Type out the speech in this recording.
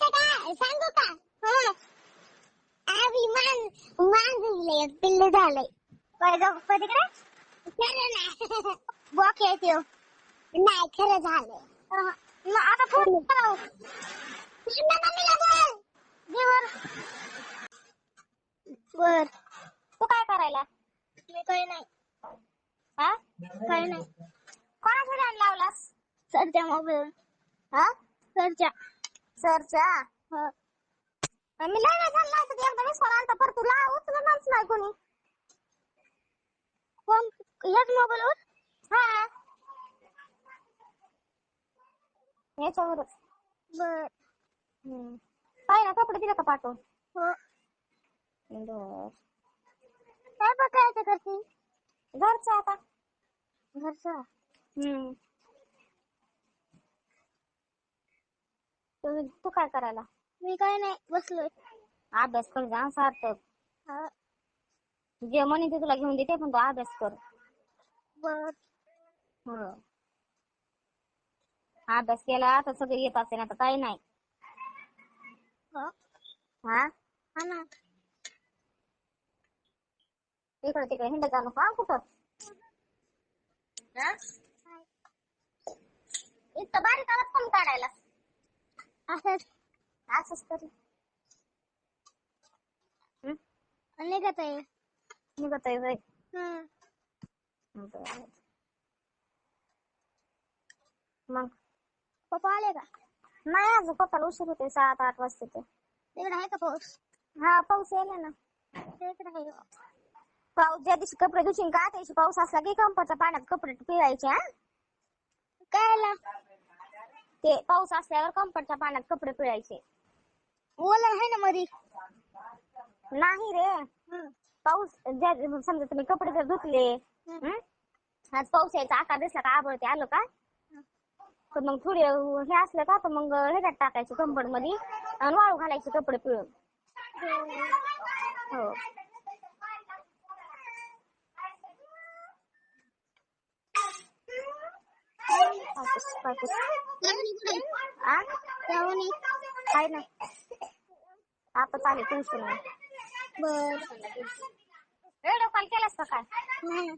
काय सांगू का हो आम्ही मान मांजले पिल्लू झालंय खरं नाही बॉक येते नाही खरं झालं आता फोन बर बर तू काय करायला मी काय नाही हा काय नाही कोणाचा ध्यान लावलास सरच्या मोबाईल हा सरच्या सरच्या? हो. मी लय वेळ झाला असं एकदा वीस फोन आलता पर तुला उचलणारच नाही कोणी. कोण? याच मोबाईलवर हा. याच्यावरच. बर. काय ना कपडे दिले का पाठवून हो. बर. काय बघायचं करते? घरचं आता. घरचं? हम्म. तू तू काय करायला? मी काय नाही बसलोय. अभ्यास कर जा सार्थक. जे म्हणे ते तुला घेऊन देते पण तू अभ्यास कर. बर. हो. अभ्यास केला आता सगळं येत असेल आता काही नाही. हा. हा? ना. इकडे तिकडे हिंड जाणं का कुठं? हा? इतकं बारीक आवाज कोण काढायला? असंच. तरी. निघत आहे निघत आहे बरं. मग? पप्पा आले का? नाही अजून. पप्पाला उशीर होते सात आठ वाजता ते. तिकडे आहे का पाऊस? हा पाऊस यायला ना. तिकडे आहे पाऊस ज्या दिवशी कपडे धुशील का त्या दिवशी पाऊस असला की कंपाच्या पाण्यात कपडे पिळायचे हा. काय ते पाऊस असल्यावर कंपरच्या पाण्यात कपडे पिळायचे. ओला आहे ना मधी? नाही रे. पाऊस ज्या समजा तुम्ही कपडे जर धुतले हं? आज पाऊस यायचा आकार दिसला का आबळते आलं का? तर मग थोडे हे असलं का तर मग ह्याच्यात टाकायचे कंबडमध्ये आणि वाळू घालायचे कपडे पिळून. हो. पाकिस, पाकिस. आ? आहे ना. आता चालेल टेन्शन नाही बर. व्हिडिओ कॉल केलास का काय?